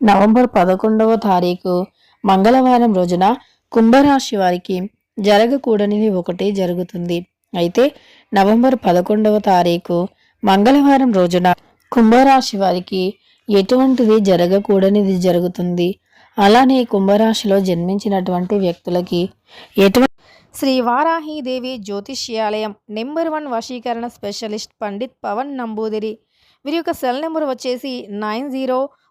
November పదకొండవ తారీఖు మంగళవారం రోజున కుంభరాశి వారికి జరగకూడనిది ఒకటి జరుగుతుంది. అయితే నవంబర్ పదకొండవ తారీఖు మంగళవారం రోజున కుంభరాశి వారికి ఎటువంటిది జరగకూడనిది జరుగుతుంది? అలానే కుంభరాశిలో జన్మించినటువంటి వ్యక్తులకి ఎటువంటి శ్రీ వారాహీదేవి జ్యోతిష్యాలయం నెంబర్ వన్ వశీకరణ స్పెషలిస్ట్ పండిత్ పవన్ నంబూదిరి. వీరి యొక్క సెల్ నెంబర్ వచ్చేసి nine zero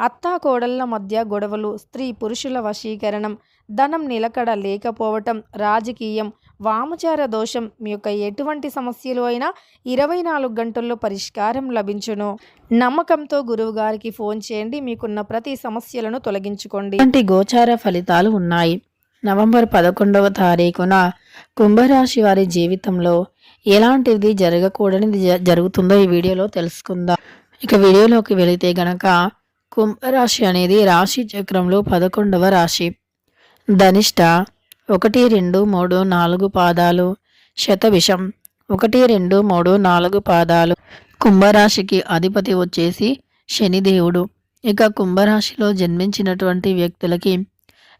అత్తాకోడళ్ళ మధ్య గొడవలు స్త్రీ పురుషుల వశీకరణం ధనం నిలకడ లేకపోవటం రాజకీయం వామచార దోషం మీ యొక్క ఎటువంటి సమస్యలు అయినా ఇరవై నాలుగు గంటల్లో పరిష్కారం లభించును. నమ్మకంతో గురువు గారికి ఫోన్ చేయండి మీకున్న ప్రతి సమస్యలను తొలగించుకోండి. వంటి గోచార ఫలితాలు ఉన్నాయి. నవంబర్ పదకొండవ తారీఖున కుంభరాశి వారి జీవితంలో ఎలాంటిది జరగకూడనిది జ- జరుగుతుందో ఈ వీడియోలో తెలుసుకుందాం. ఇక వీడియోలోకి వెళితే గనక కుంభరాశి అనేది రాశి చక్రంలో పదకొండవ రాశి. ధనిష్ట ఒకటి రెండు మూడు నాలుగు పాదాలు. శతవిషం ఒకటి రెండు మూడు నాలుగు పాదాలు. కుంభరాశికి అధిపతి వచ్చేసి శనిదేవుడు ఇక కుంభరాశిలో జన్మించినటువంటి వ్యక్తులకి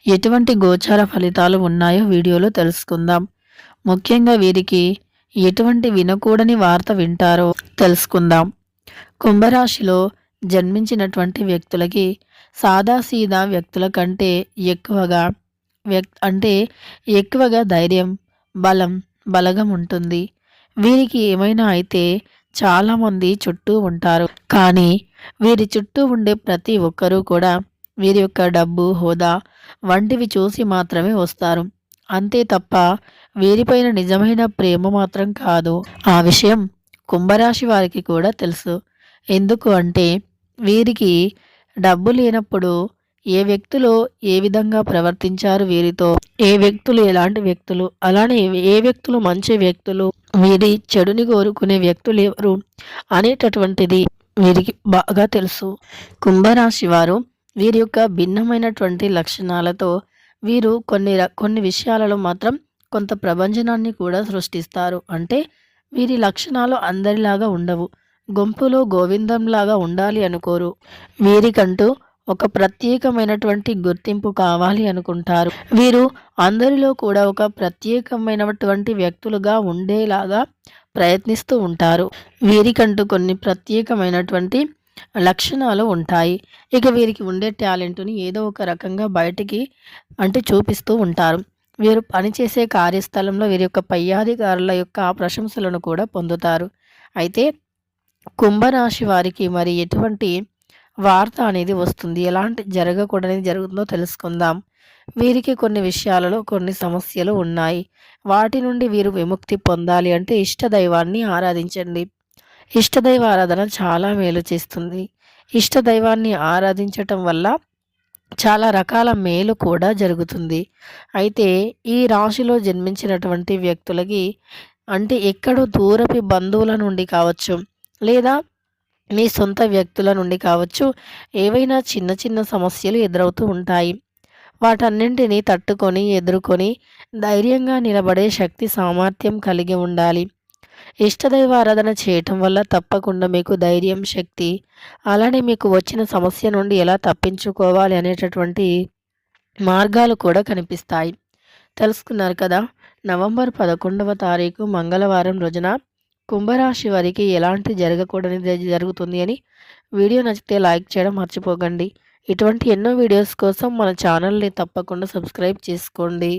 ఎటువంటి గోచార ఫలితాలు ఉన్నాయో వీడియోలో తెలుసుకుందాం. ముఖ్యంగా వీరికి ఎటువంటి వినకూడని వార్త వింటారో తెలుసుకుందాం. కుంభరాశిలో జన్మించినటువంటి వ్యక్తులకి సాదాసీదా వ్యక్తుల కంటే ఎక్కువగా వ్యక్ అంటే ఎక్కువగా ధైర్యం బలం బలగం ఉంటుంది. వీరికి ఏమైనా అయితే చాలామంది చుట్టూ ఉంటారు. కానీ వీరి చుట్టూ ఉండే ప్రతి ఒక్కరూ కూడా వీరి యొక్క డబ్బు హోదా వంటివి చూసి మాత్రమే వస్తారు. అంతే తప్ప వీరిపైన నిజమైన ప్రేమ మాత్రం కాదు. ఆ విషయం కుంభరాశి వారికి కూడా తెలుసు. ఎందుకు అంటే వీరికి డబ్బు లేనప్పుడు ఏ వ్యక్తులు ఏ విధంగా ప్రవర్తించారు వీరితో? ఏ వ్యక్తులు ఎలాంటి వ్యక్తులు? అలానే ఏ వ్యక్తులు మంచి వ్యక్తులు? వీరి చెడుని కోరుకునే వ్యక్తులు ఎవరు? అనేటటువంటిది వీరికి బాగా తెలుసు. కుంభరాశి వారు వీరి యొక్క భిన్నమైనటువంటి లక్షణాలతో వీరు కొన్ని ర- కొన్ని విషయాలలో మాత్రం కొంత ప్రభంజనాన్ని కూడా సృష్టిస్తారు. అంటే వీరి లక్షణాలు అందరిలాగా ఉండవు. గుంపులో గోవిందంలాగా ఉండాలి అనుకోరు. వీరికంటూ ఒక ప్రత్యేకమైనటువంటి గుర్తింపు కావాలి అనుకుంటారు. వీరు అందరిలో కూడా ఒక ప్రత్యేకమైనటువంటి వ్యక్తులుగా ఉండేలాగా ప్రయత్నిస్తూ ఉంటారు. వీరికంటూ కొన్ని ప్రత్యేకమైనటువంటి లక్షణాలు ఉంటాయి. ఇక వీరికి ఉండే టాలెంట్ని ఏదో ఒక రకంగా బయటికి అంటే చూపిస్తూ ఉంటారు. వీరు పనిచేసే కార్యస్థలంలో వీరి యొక్క పై అధికారుల యొక్క ప్రశంసలను కూడా పొందుతారు. అయితే కుంభరాశి వారికి మరి ఎటువంటి వార్త అనేది వస్తుంది? ఎలాంటి జరగకూడని జరుగుతుందో తెలుసుకుందాం. వీరికి కొన్ని విషయాలలో కొన్ని సమస్యలు ఉన్నాయి. వాటి నుండి వీరు విముక్తి పొందాలి అంటే ఇష్టదైవాన్ని ఆరాధించండి. ఇష్టదైవ ఆరాధన చాలా మేలు చేస్తుంది. ఇష్టదైవాన్ని ఆరాధించటం వల్ల చాలా రకాల మేలు కూడా జరుగుతుంది. అయితే ఈ రాశిలో జన్మించినటువంటి వ్యక్తులకి అంటే ఎక్కడో దూరపు బంధువుల నుండి కావచ్చు లేదా మీ సొంత వ్యక్తుల నుండి కావచ్చు ఏవైనా చిన్న చిన్న సమస్యలు ఎదురవుతూ ఉంటాయి. వాటన్నింటినీ తట్టుకొని ఎదుర్కొని ధైర్యంగా నిలబడే శక్తి సామర్థ్యం కలిగి ఉండాలి. ఇష్టదైవ ఆరాధన చేయటం వల్ల తప్పకుండా మీకు ధైర్యం శక్తి అలానే మీకు వచ్చిన సమస్య నుండి ఎలా తప్పించుకోవాలి అనేటటువంటి మార్గాలు కూడా కనిపిస్తాయి. తెలుసుకున్నారు కదా నవంబర్ పదకొండవ తారీఖు మంగళవారం రోజున కుంభరాశి వారికి ఎలాంటి జరగకూడని జరుగుతుంది అని వీడియో నచ్చితే లైక్ చేయడం మర్చిపోకండి. ఇటువంటి ఎన్నో వీడియోస్ కోసం మన ఛానల్ని తప్పకుండా సబ్స్క్రైబ్ చేసుకోండి.